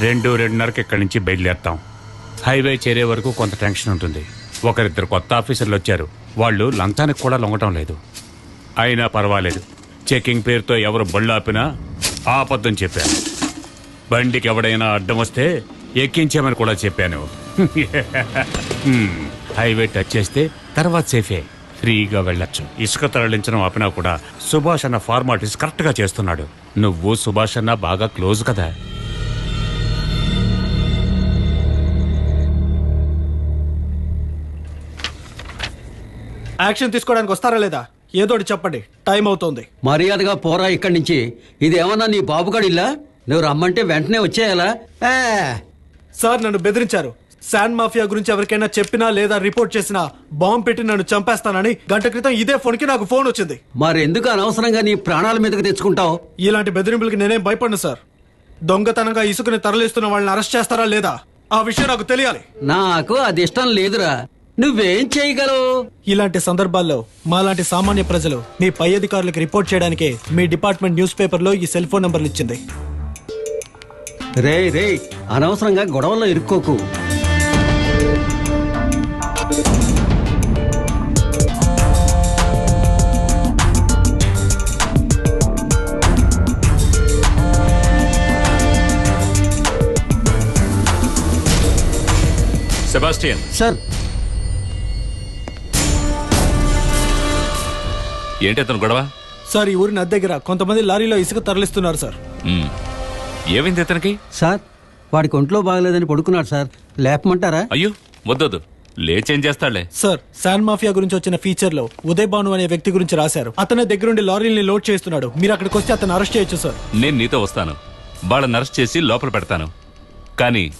రెండు రెండున్నరకి ఇక్కడి నుంచి బయలుదేరుతాం. హైవే చేరే వరకు కొంత టెన్షన్ ఉంటుంది. ఒకరిద్దరు కొత్త ఆఫీసర్లు వచ్చారు. వాళ్ళు లంచానికి కూడా లొంగటం లేదు. అయినా పర్వాలేదు. చెకింగ్ పేరుతో ఎవరు బళ్ళు ఆపినా ఆపద్దని చెప్పాను. బండికి ఎవడైనా అడ్డం వస్తే ఎక్కించామని కూడా చెప్పాను. హైవే టచ్ చేస్తే తర్వాత సేఫే. ఫ్రీగా వెళ్ళొచ్చు. ఇసుక తరలించడం ఆపినా కూడా సుభాష్ అన్న ఫార్మాలిటీస్ కరెక్ట్గా చేస్తున్నాడు. నువ్వు సుభాష్ అన్న బాగా క్లోజ్ కదా. యాక్షన్ తీసుకోవడానికి వస్తారా లేదా? ఏదోటి చెప్పండి. టైం అవుతోంది. మర్యాదగా పోరా ఇక్కడి నుంచి. ఇది ఏమన్నా నీ బాబుగాడిల్లా నువ్వు రమ్మంటే వెంటనే వచ్చేయాలా? సార్ నన్ను బెదిరించారు. శాండ్ మాఫియా గురించి ఎవరికైనా చెప్పినా లేదా రిపోర్ట్ చేసినా బాంబు పెట్టి నన్ను చంపేస్తానని గంట క్రితం ఇదే ఫోన్కి నాకు ఫోన్ వచ్చింది. మరెందుకు అనవసరంగా నీ ప్రాణాల మీదకి తెచ్చుకుంటావు? ఇలాంటి బెదిరింపులకి నేనేం భయపడను సార్. దొంగతనంగా ఇసుకని తరలిస్తున్న వాళ్ళని అరెస్ట్ చేస్తారా లేదా? ఆ విషయం నాకు తెలియాలి. నాకు అది ఇష్టం లేదురా. నువ్వేం చేయగలవు? ఇలాంటి సందర్భాల్లో మాలాంటి సామాన్య ప్రజలు మీ పై అధికారులకు రిపోర్ట్ చేయడానికే మీ డిపార్ట్మెంట్ న్యూస్ పేపర్లో ఈ సెల్ ఫోన్ నంబర్లు ఇచ్చింది. రే రే అనవసరంగా గొడవల్లో ఇరుక్కోకు. సెబాస్టియన్ సార్ ఏంటి అతను గొడవ? సార్ ఈ ఊరి నది దగ్గర కొంతమంది లారీలో ఇసుక తరలిస్తున్నారు సార్. ఏమైంది అతనికి? సార్ వాడికి ఒంట్లో బాగలేదని పడుకున్నాడు సార్. లేపమంటారా? అయ్యో వద్దొద్దు. లేచేం చేస్తాడులే సార్ శాండ్ మాఫియా గురించి వచ్చిన ఫీచర్లో ఉదయ్ భాను అనే వ్యక్తి గురించి రాశారు. అతనే దగ్గరుండి లారీని లోడ్ చేస్తున్నాడు. మీరు అక్కడికి వస్తే అతను అరెస్ట్ చేయొచ్చు సార్. నేను నీతో వస్తాను. వాళ్ళని అరెస్ట్ చేసి లోపల పెడతాను. కానీ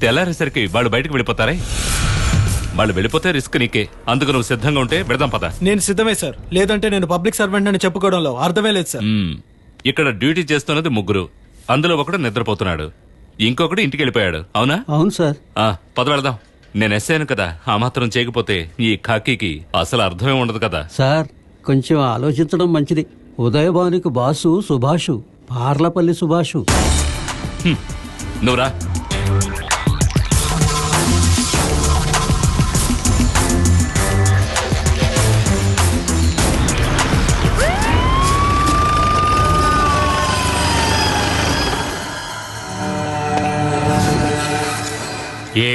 తెల్లారేసరికి వాళ్ళు బయటకు వెళ్ళిపోతారే? వాళ్ళు వెళ్ళిపోతే రిస్క్ నీకే. అందుకు నువ్వు సిద్ధంగా ఉంటే పెడదాం పద. నేను సిద్ధమే సార్. లేదంటే నేను పబ్లిక్ సర్వెంట్ అని చెప్పుకోవడంలో అర్థమే లేదు సార్. మ్మ్. ఇక్కడ డ్యూటీ చేస్తున్నది ముగ్గురు. అందులో ఒకడు నిద్రపోతున్నాడు. ఇంకొకడు ఇంటికి వెళ్ళిపోయాడు. అవునా? అవును సార్. ఆ, పద వెళదాం. నేను ఎస్ఐను కదా. ఆ మాత్రం చేయకపోతే ఈ ఖాకీకి అసలు అర్థమే ఉండదు కదా. సార్ కొంచెం ఆలోచించడం మంచిది. ఉదయభానుకి బాసు సుభాషు పార్లపల్లి సుభాషు. నువ్వురా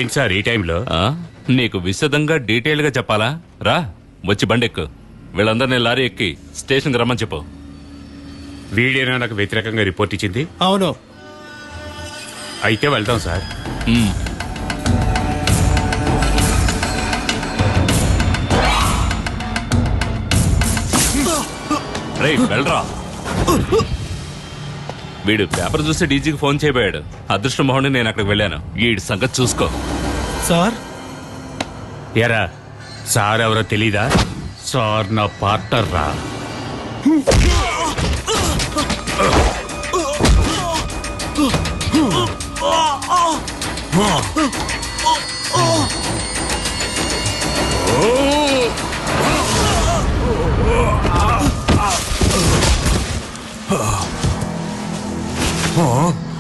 ఏంటి సార్ ఈ టైంలో? ఆ? నీకు విశదంగా డీటెయిల్గా చెప్పాలా? రా వచ్చి బండెక్కు. వీళ్ళందరినీ లారీ ఎక్కి స్టేషన్కి రమ్మని చెప్పు. వీడియోనా నాకు వ్యతిరేకంగా రిపోర్ట్ ఇచ్చింది? అవును. అయితే వెళ్తాం సార్. రేయ్ వెళ్ళరా. వీడు పేపర్ చూసి డీజీకి ఫోన్ చేయబోయాడు. అదృష్టం మొహండి నేను అక్కడికి వెళ్ళాను. వీడి సంగతి చూసుకో. సార్? ఎరా సార్ ఎవరో తెలీదా? సార్ నా పార్ట్నర్ రా. Huh?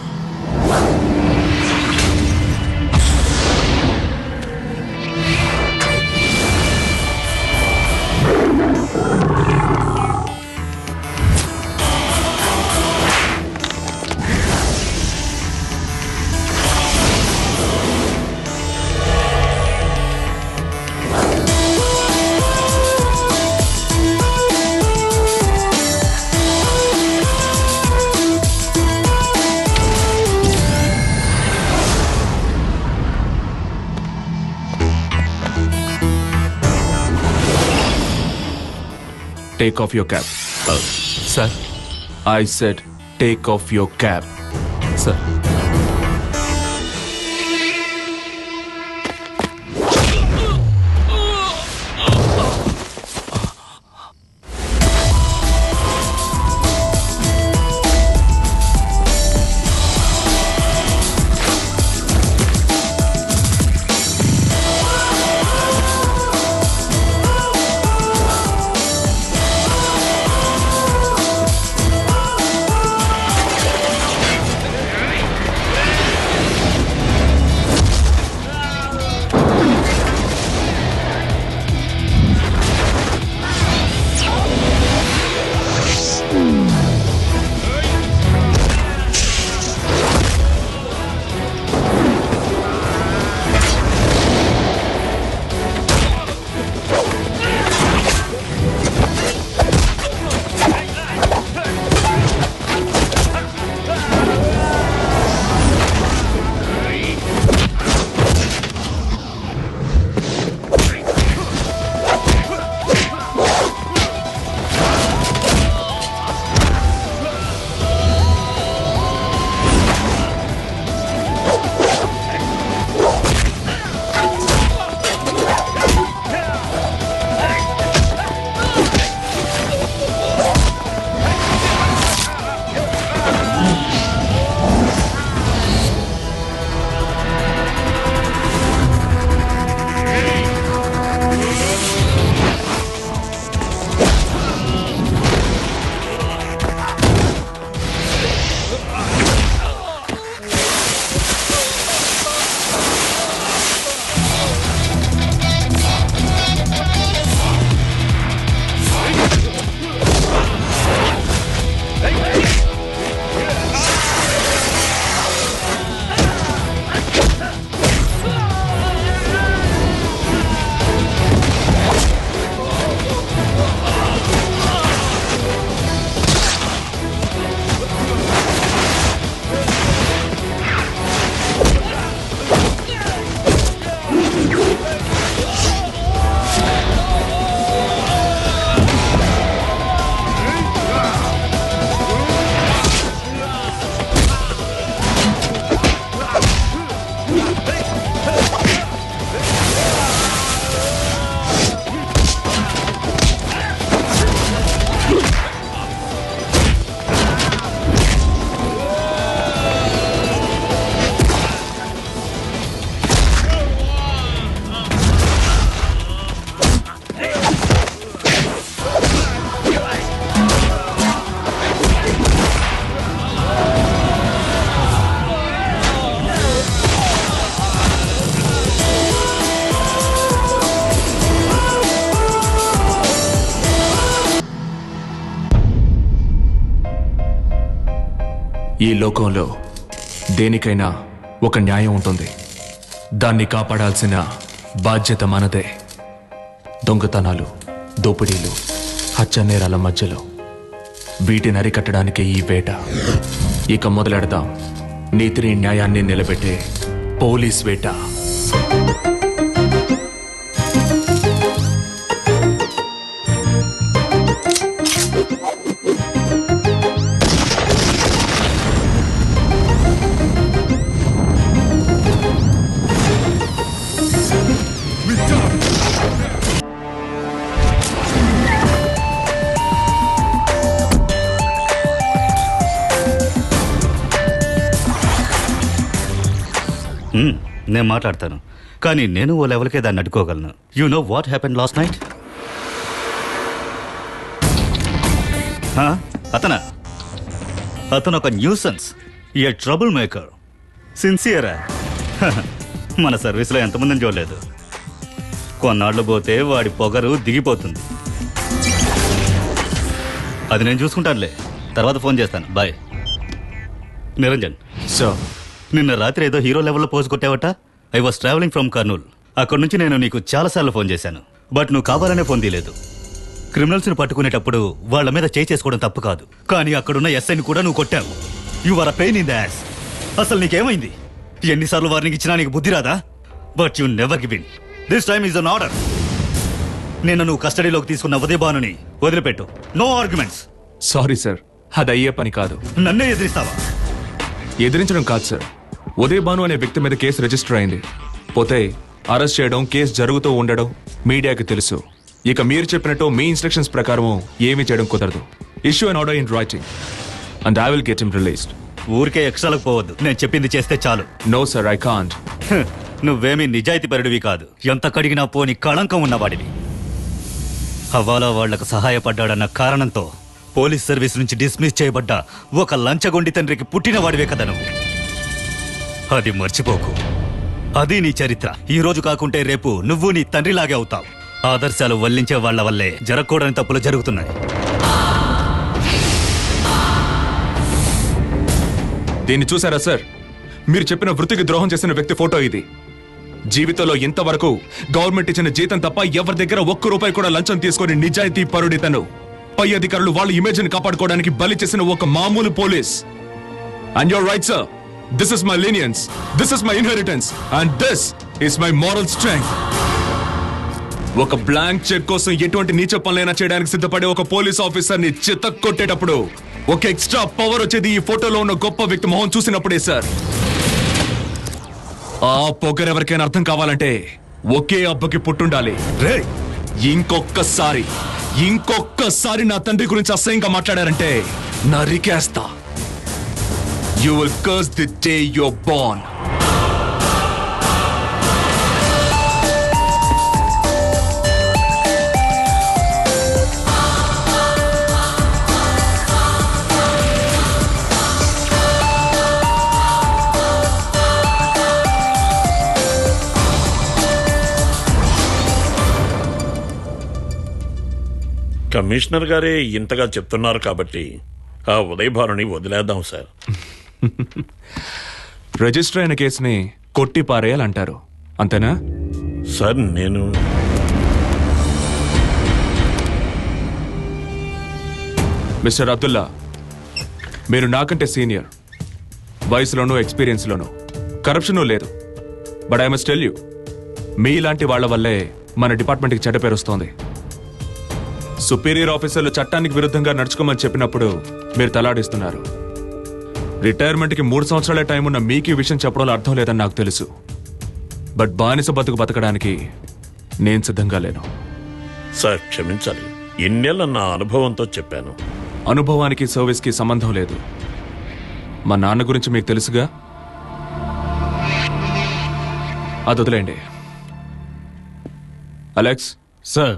take off your cap. Uh, sir? I said, take off your cap. Sir. ఈ లోకంలో దేనికైనా ఒక న్యాయం ఉంటుంది. దాన్ని కాపాడాల్సిన బాధ్యత మనదే. దొంగతనాలు దోపిడీలు హత్యానేరాల మధ్యలో వీటిని అరికట్టడానికి ఈ వేట. ఇక మొదలెడదాం. నీతిని న్యాయాన్ని నిలబెట్టే పోలీస్ వేట. నేను మాట్లాడతాను. కానీ నేను ఓ లెవెల్కే దాన్ని అడ్డుకోగలను you know what happen last night అతనా? అతను ఒక న్యూసెన్స్ ఏ ట్రబుల్ మేకర్ సిన్సియరా మన సర్వీస్లో ఎంతమందిని చూడలేదు. కొన్నాళ్ళు పోతే వాడి పొగరు దిగిపోతుంది. అది నేను చూసుకుంటానులే. తర్వాత ఫోన్ చేస్తాను. బాయ్ నిరంజన్. సో నిన్న రాత్రి ఏదో హీరో లెవెల్లో pose కొట్టావట? I was travelling from Kurnool. అక్కడ నుంచి నేను నీకు చాలాసార్లు ఫోన్ చేశాను. బట్ నువ్వు కావాలనే ఫోన్ తీయలేదు. క్రిమినల్స్ని పట్టుకునేటప్పుడు వాళ్ళ మీద చేయి చేసుకోవడం తప్పు కాదు. కానీ అక్కడున్న ఎస్ఐని కూడా నువ్వు కొట్టావు. You are a pain in the ass అసలు నీకేమైంది? ఎన్నిసార్లు వార్నింగ్ ఇచ్చినా నీకు బుద్ధి రాదా? But you never give in this time is an order నిన్న నువ్వు కస్టడీలోకి తీసుకున్న ఉదయభానుని వదిలిపెట్టు. నో ఆర్గ్యుమెంట్స్ సారీ సార్ అది అయ్యే పని కాదు. నన్నే ఎదిరిస్తావా? ఎదిరించడం కాదు సార్ ఉదయ్ భాను అనే వ్యక్తి మీద కేసు రిజిస్టర్ అయింది. పోతే అరెస్ట్ చేయడం కేసు జరుగుతూ ఉండడం మీడియాకి తెలుసు. ఇక మీరు చెప్పినట్టు మీ ఇన్స్ట్రక్షన్స్ ప్రకారం ఏమీ చేయడం కుదరదు. Issue an order in writing and I will get him released ఊరికే ఎక్స్ట్రాలకు పోవద్దు. నేను చెప్పింది చేస్తే చాలు. నో సార్ ఐ కాంట్ నువ్వేమీ నిజాయితీపరుడివి కాదు. ఎంత కడిగినా పోని కళంకం ఉన్నవాడివి హవాలా వాళ్ళకు సహాయపడ్డాడన్న కారణంతో పోలీస్ సర్వీస్ నుంచి డిస్మిస్ చేయబడ్డ ఒక లంచగొండి తండ్రికి పుట్టినవాడివే కదా నువ్వు. అది మర్చిపోకు. అది నీ చరిత్ర. ఈ రోజు కాకుంటే రేపు నువ్వు నీ తండ్రిలాగే అవుతావు. ఆదర్శాలు వల్లించే వాళ్ళ వల్లే జరగకూడని తప్పులు జరుగుతున్నాయి. దీన్ని చూసారా సార్? మీరు చెప్పిన వృత్తికి ద్రోహం చేసిన వ్యక్తి ఫోటో ఇది. జీవితంలో ఇంతవరకు గవర్నమెంట్ ఇచ్చిన జీతం తప్ప ఎవరి దగ్గర ఒక్క రూపాయి కూడా లంచం తీసుకొని నిజాయితీ పరుడితను పై అధికారులు వాళ్ళ ఇమేజ్ని కాపాడుకోవడానికి బలి చేసిన ఒక మామూలు police. And your right sir this is my leniency this is my inheritance and this is my moral strength ఒక బ్లాంక్ చెక్ కోసం ఎటువంటి నీచ పనులైనా చేయడానికి సిద్ధపడే ఒక పోలీస్ ఆఫీసర్ని చిత్త కొట్టేటప్పుడు ఒక ఎక్స్ట్రా పవర్ వచ్చేది ఈ ఫోటోలో ఉన్న గొప్ప వ్యక్తి మొహం చూసినప్పుడే సార్ ఆ పొగరెవరికైనా అర్థం కావాలంటే ఒకే అబ్బకి పుట్టుండాలి. రే ఇంకొక్కసారి ఇంకొక్కసారి నా తండ్రి గురించి అసహ్యంగా మాట్లాడారంటే నరికేస్తా. You will curse the day you're born. Commissioner గారే ఇంతగా చెప్తున్నారు కాబట్టి ఆ ఉదయభారుని వదిలేద్దాం సార్ రిజిస్టర్ అయిన కేసుని కొట్టి పారేయాలంటారు. అంతేనా? సార్ నేను మిస్టర్ అబ్దుల్లా మీరు నాకంటే సీనియర్. వయసులోనూ ఎక్స్పీరియన్స్లోనూ కరప్షను లేదు. But I must tell you మీలాంటి వాళ్ళ వల్లే మన డిపార్ట్మెంట్కి చెడ్డ పేరు వస్తోంది. సుపీరియర్ ఆఫీసర్లు చట్టానికి విరుద్ధంగా నడుచుకోమని చెప్పినప్పుడు మీరు తలాడిస్తున్నారు. రిటైర్మెంట్కి మూడు సంవత్సరాలే టైం ఉన్న మీకు ఈ విషయం చెప్పడంలో అర్థం లేదని నాకు తెలుసు. బట్ బానిస బతుకు బతకడానికి నేను సిద్ధంగా లేను. సార్ క్షమించాలి. ఇన్నేళ్ళ నా అనుభవంతో చెప్పాను. అనుభవానికి సర్వీస్కి సంబంధం లేదు. మా నాన్న గురించి మీకు తెలుసుగా? అది వదిలేండి అలెక్స్ సార్.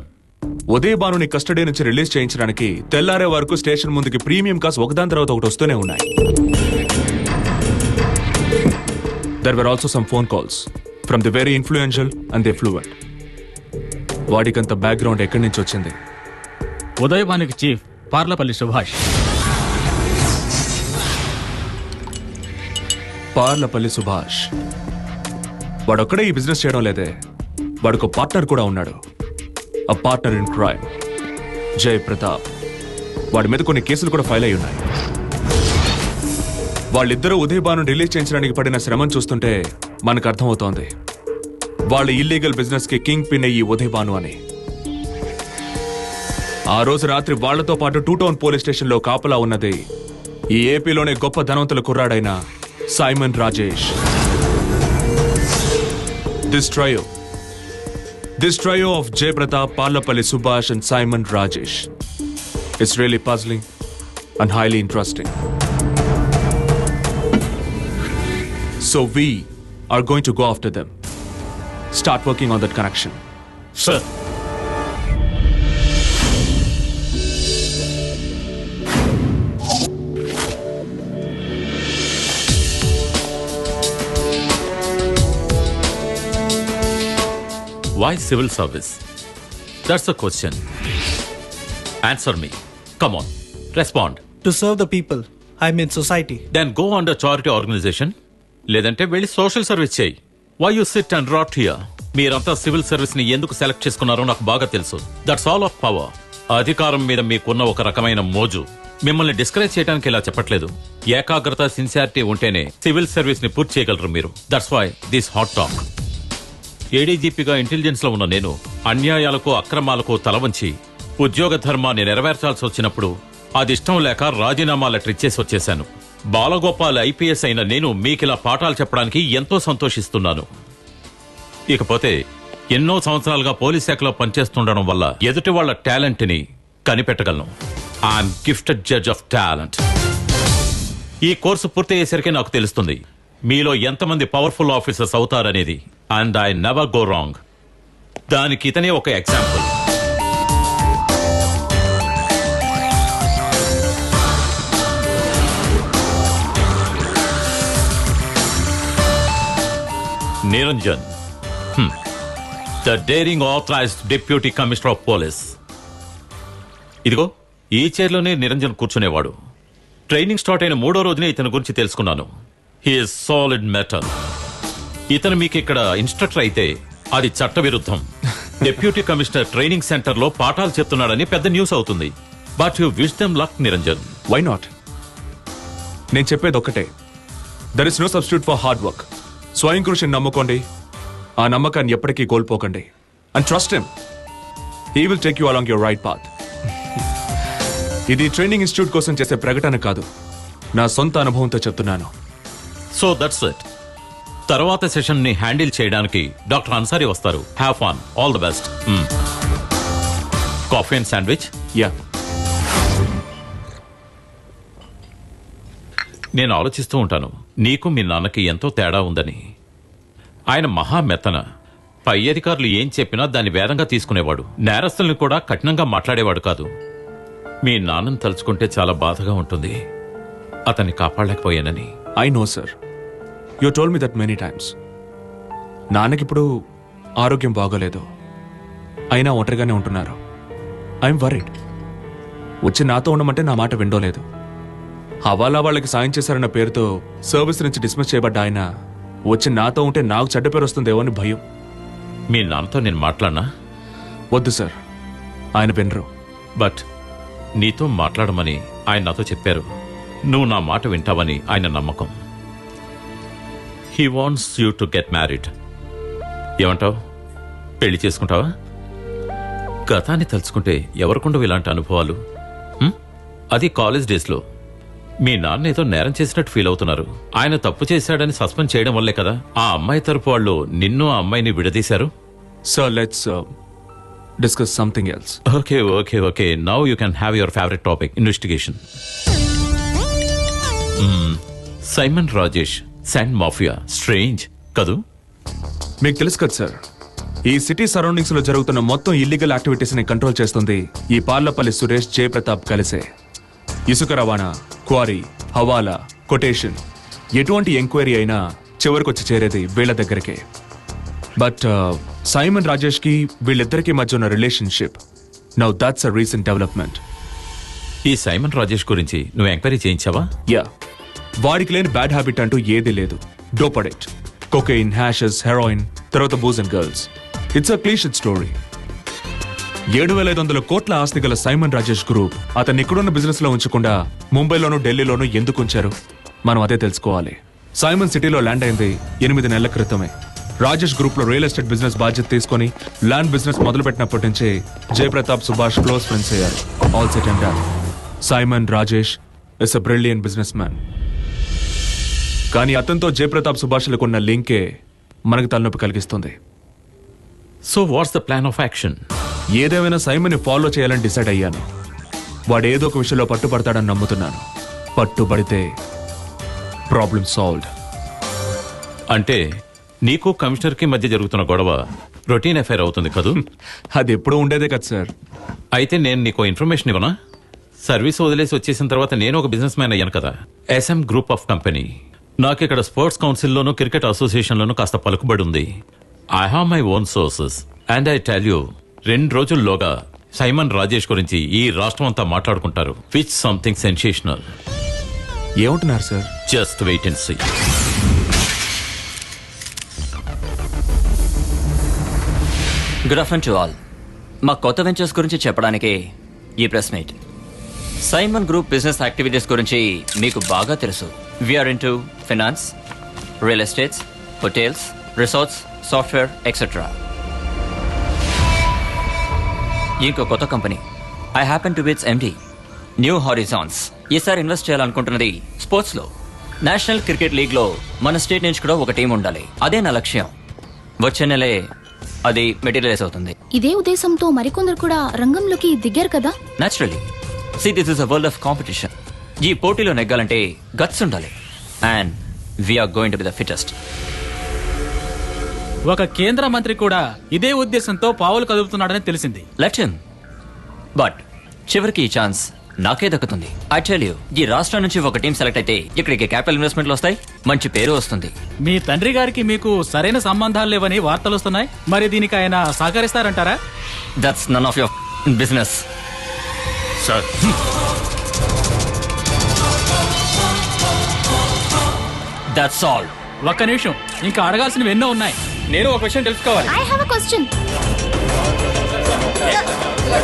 ఉదయ్ భానుని కస్టడీ నుంచి రిలీజ్ చేయించడానికి తెల్లారే వరకు స్టేషన్ ముందుకి ప్రీమియం కాస్ ఒకదాని తర్వాత ఒకటి వస్తూనే ఉన్నాయి. There were also some phone calls from the very influential and the fluent వాడికంత background ఎక్కడి నుంచి వచ్చింది? ఉదయవానికి చీఫ్ పార్లపల్లి సుభాష్. పార్లపల్లి సుభాష్. వాడొక్కడే ఈ బిజినెస్ చేయడం లేదే. వాడికి పార్ట్నర్ కూడా ఉన్నాడు. ఆ partner in crime Jay Pratap వాడి మీద కొన్ని కేసులు కూడా ఫైల్ అయి ఉన్నాయి వాళ్ళిద్దరూ ఉదయ్ రిలీజ్ చేయించడానికి పడిన శ్రమను చూస్తుంటే మనకు అర్థమవుతోంది. వాళ్ళ ఇల్లీగల్ బిజినెస్కి కింగ్ పిన్ ఈ ఉదయబాను అని. ఆ రోజు రాత్రి వాళ్ళతో పాటు టూ టౌన్ పోలీస్ స్టేషన్లో కాపలా ఉన్నది ఈ ఏపీలోనే గొప్ప ధనవంతుల కుర్రాడైన Simon Rajesh. This trio this trio of Jayapratap Parlapalli Subhash and Simon Rajesh it's really puzzling and highly interesting So we are going to go after them. Start working on that connection. Sir. Why civil service? That's the question. Answer me. Come on. Respond. To serve the people. I mean society. Then go under charity organization లేదంటే వెళ్ళి social service చేయి. Why you sit and rot here మీరంతా civil సర్వీస్ని ఎందుకు select చేసుకున్నారో నాకు బాగా తెలుసు. దట్స్ ఆల్ ఆఫ్ పవర్ అధికారం మీద మీకున్న ఒక రకమైన మోజు. మిమ్మల్ని డిస్కరేజ్ చేయడానికి ఇలా చెప్పట్లేదు. ఏకాగ్రత సిన్సియారిటీ ఉంటేనే సివిల్ సర్వీస్ని పూర్తి చేయగలరు మీరు. That's why this hot talk ఏడీజీపీగా ఇంటెలిజెన్స్లో ఉన్న నేను అన్యాయాలకు అక్రమాలకు తలవంచి ఉద్యోగ ధర్మాన్ని నెరవేర్చాల్సి వచ్చినప్పుడు అది ఇష్టం లేక రాజీనామా లెటర్ ఇచ్చేసి వచ్చేశాను. బాలగోపాల్ ఐపీఎస్ అయిన నేను మీకిలా పాఠాలు చెప్పడానికి ఎంతో సంతోషిస్తున్నాను. ఇకపోతే ఎన్నో సంవత్సరాలుగా పోలీస్ శాఖలో పనిచేస్తుండడం వల్ల ఎదుటి వాళ్ళ టాలెంట్ని కనిపెట్టగలను. I'm gifted judge of talent ఈ కోర్సు పూర్తి అయ్యేసరికి నాకు తెలుస్తుంది మీలో ఎంతమంది powerful officers అవుతారనేది. And I never go wrong దానికి ఇతనే ఒక example Niranjan the daring authorised deputy commissioner of police ఇదిగో ఈ చైర్లోనే నిరంజన్ కూర్చునేవాడు. ట్రైనింగ్ స్టార్ట్ అయిన మూడో రోజునే ఇతని గురించి తెలుసుకున్నాను. హీఈస్ సాలిడ్ మెటల్ ఇతను మీకు ఇక్కడ ఇన్స్ట్రక్టర్ అయితే అది చట్టవిరుద్ధం. డిప్యూటీ కమిషనర్ ట్రైనింగ్ సెంటర్లో పాఠాలు చెప్తున్నాడని పెద్ద న్యూస్ అవుతుంది. But you wisdom luck Niranjan why not నేను చెప్పేది ఒక్కటే there is no substitute for hard work స్వయం కృషిని నమ్ముకోండి. ఆ నమ్మకాన్ని ఎప్పటికీ కోల్పోకండి. And trust him he will take you along your right path ఇది ట్రైనింగ్ ఇన్స్టిట్యూట్ కోసం చేసే ప్రకటన కాదు. నా సొంత అనుభవంతో చెప్తున్నాను. సో దట్స్ ఇట్ తర్వాత సెషన్ని హ్యాండిల్ చేయడానికి డాక్టర్ అన్సారీ వస్తారు. Have fun all the best coffee and sandwich yeah నేను ఆలోచిస్తూ ఉంటాను. నీకు మీ నాన్నకి ఎంతో తేడా ఉందని. ఆయన మహా మెత్తన. పై అధికారులు ఏం చెప్పినా దాన్ని వేదంగా తీసుకునేవాడు. నేరస్తుల్ని కూడా కఠినంగా మాట్లాడేవాడు కాదు. మీ నాన్నను తలుచుకుంటే చాలా బాధగా ఉంటుంది. అతన్ని కాపాడలేకపోయానని. I know sir you told me that many times నాన్నకిప్పుడు ఆరోగ్యం బాగోలేదు. అయినా ఒంటరిగానే ఉంటున్నారు. ఐఎమ్ వరీడ్ వచ్చి నాతో ఉండమంటే నా మాట విండోలేదు. హవాలా వాళ్ళకి సాయం చేశారన్న పేరుతో సర్వీస్ నుంచి డిస్మిస్ చేయబడ్డ ఆయన వచ్చి నాతో ఉంటే నాకు చెడ్డ పేరు వస్తుందేమో అని భయం. మీ నాన్నతో నేను మాట్లాడినా? వద్దు సార్ ఆయన వినరు. బట్ నీతో మాట్లాడమని ఆయన నాతో చెప్పారు. నువ్వు నా మాట వింటావని ఆయన నమ్మకం. He wants you to get married ఏమంటావు? పెళ్ళి చేసుకుంటావా? గతాన్ని తలుచుకుంటే ఎవరికుండవు ఇలాంటి అనుభవాలు? అది కాలేజ్ డేస్లో. మీ నాన్న ఏదో నేరం చేసినట్టు ఫీల్ అవుతున్నారు. ఆయన తప్పు చేశాడని సస్పెండ్ చేయడం వల్లే కదా. ఆ అమ్మాయి తరపు వాళ్ళు నిన్ను ఆ అమ్మాయిని విడదీశారు? Sir let's discuss something else okay okay okay. Now you can have your favourite topic investigation Simon Rajesh sand mafia strange కదూ మీకు తెలుసు కదా సార్ ఈ సిటీ సరౌండింగ్స్లో జరుగుతున్న మొత్తం ఇల్లీగల్ యాక్టివిటీస్ని కంట్రోల్ చేస్తుంది ఈ పార్లపల్లి సురేష్ జయప్రతాప్ కలిసే. ఇసుక రవాణా క్వారీ హవాలా కొటేషన్. ఎటువంటి ఎంక్వైరీ అయినా చివరికి వచ్చి చేరేది వీళ్ళ దగ్గరకే. బట్ సైమన్ రాజేష్కి వీళ్ళిద్దరికి మధ్య ఉన్న relationship. Now that's a recent development. ఈ సైమన్ రాజేష్ గురించి నువ్వు ఎంక్వైరీ చేయించావా? యా. వాడికి లేని బ్యాడ్ హ్యాబిట్ అంటూ ఏదీ లేదు. డోపడెట్. కొకెయిన్ హ్యాషెస్ హెరాయిన్ తర్వాత booze and girls. It's a clichéd story ఏడు వేల ఐదు వందల కోట్ల ఆస్తి గల సైమన్ రాజేష్ గ్రూప్ అతన్ని ఇక్కడున్న బిజినెస్లో ఉంచకుండా ముంబైలోనూ ఢిల్లీలోనూ ఎందుకు ఉంచారు? మనం అదే తెలుసుకోవాలి. సైమన్ సిటీలో ల్యాండ్ అయింది ఎనిమిది నెలల క్రితమే. రాజేష్ గ్రూప్లో రియల్ ఎస్టేట్ బిజినెస్ బాధ్యత తీసుకొని ల్యాండ్ బిజినెస్ మొదలుపెట్టినప్పటి నుంచి జయప్రతాప్ సుభాష్ క్లోజ్ ఫ్రెండ్స్ అయ్యారు. All set and Simon Rajesh is a brilliant business man కానీ అతనితో జయప్రతాప్ సుభాష్లకు ఉన్న లింకే మనకు తలనొప్పి కలిగిస్తుంది. So what's the plan of action ఏదేమైనా సైమన్ని ఫాలో చేయాలని డిసైడ్ అయ్యాను. వాడు ఏదో ఒక విషయంలో పట్టుపడతాడని నమ్ముతున్నాను. పట్టుబడితే ప్రాబ్లం సాల్వ్డ్. అంటే నీకు కమిషనర్కి మధ్య జరుగుతున్న గొడవ రొటీన్ అఫైర్ అవుతుంది కదూ? అది ఎప్పుడూ ఉండేదే కదా సార్. అయితే నేను నీకు ఇన్ఫర్మేషన్ ఇవ్వనా? సర్వీస్ వదిలేసి వచ్చేసిన తర్వాత నేను ఒక బిజినెస్ మ్యాన్ అయ్యాను కదా. SM group of company. నాకు ఇక్కడ స్పోర్ట్స్ కౌన్సిల్లోను క్రికెట్ అసోసియేషన్లోను కాస్త పలుకుబడి ఉంది. I have my own sources and I tell you రెండు రోజుల్లోగా సైమన్ రాజేష్ గురించి ఈ రాష్ట్రం అంతా మాట్లాడుకుంటారు. విచ్ సంథింగ్ సెన్సేషనల్ ఏమంటున్నారు sir? Just wait and see good afternoon to all మా కొత్త వెంచర్స్ గురించి చెప్పడానికి ఈ press meet Simon group business activities గురించి మీకు బాగా తెలుసు. We're into finance real estates hotels resorts software etcetera ఇంకో కొత్త company. I happen to be its MD new horizons ఈసారి ఇన్వెస్ట్ చేయాలనుకుంటున్నది స్పోర్ట్స్లో. నేషనల్ క్రికెట్ లీగ్లో మన స్టేట్ నుంచి కూడా ఒక టీం ఉండాలి. అదే నా లక్ష్యం. వచ్చే నెలే అది మెటీరియలైజ్ అవుతుంది. ఇదే ఉద్దేశంతో మరికొందరు కూడా రంగంలోకి దిగారు కదా? Naturally see this is a world of competition ఈ పోటీలో నెగ్గాలంటే గట్స్ ఉండాలి. And we're going to be the fittest ఒక కేంద్ర మంత్రి కూడా ఇదే ఉద్దేశంతో పావులు కదుపుతున్నాడని తెలిసింది. లెట్ హిమ్ బట్ చివరికి ఈ ఛాన్స్ నాకే దక్కుతుంది. ఐ టెల్ యూ ఈ రాష్ట్రం నుంచి ఒక టీం సెలెక్ట్ అయితే ఇక్కడికి క్యాపిటల్ ఇన్వెస్ట్మెంట్లు వస్తాయి మంచి పేరు వస్తుంది. మీ తండ్రి గారికి మీకు సరైన సంబంధాలు లేవని వార్తలు వస్తున్నాయి. మరి దీనికి ఆయన సహకరిస్తారంటారా? That's none of your business sir. That's all ఒక్క నిమిషం ఇంకా అడగాల్సినవి ఎన్నో ఉన్నాయి. నేను ఒక విషయం తెలుసుకోవాలి I have a question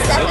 sir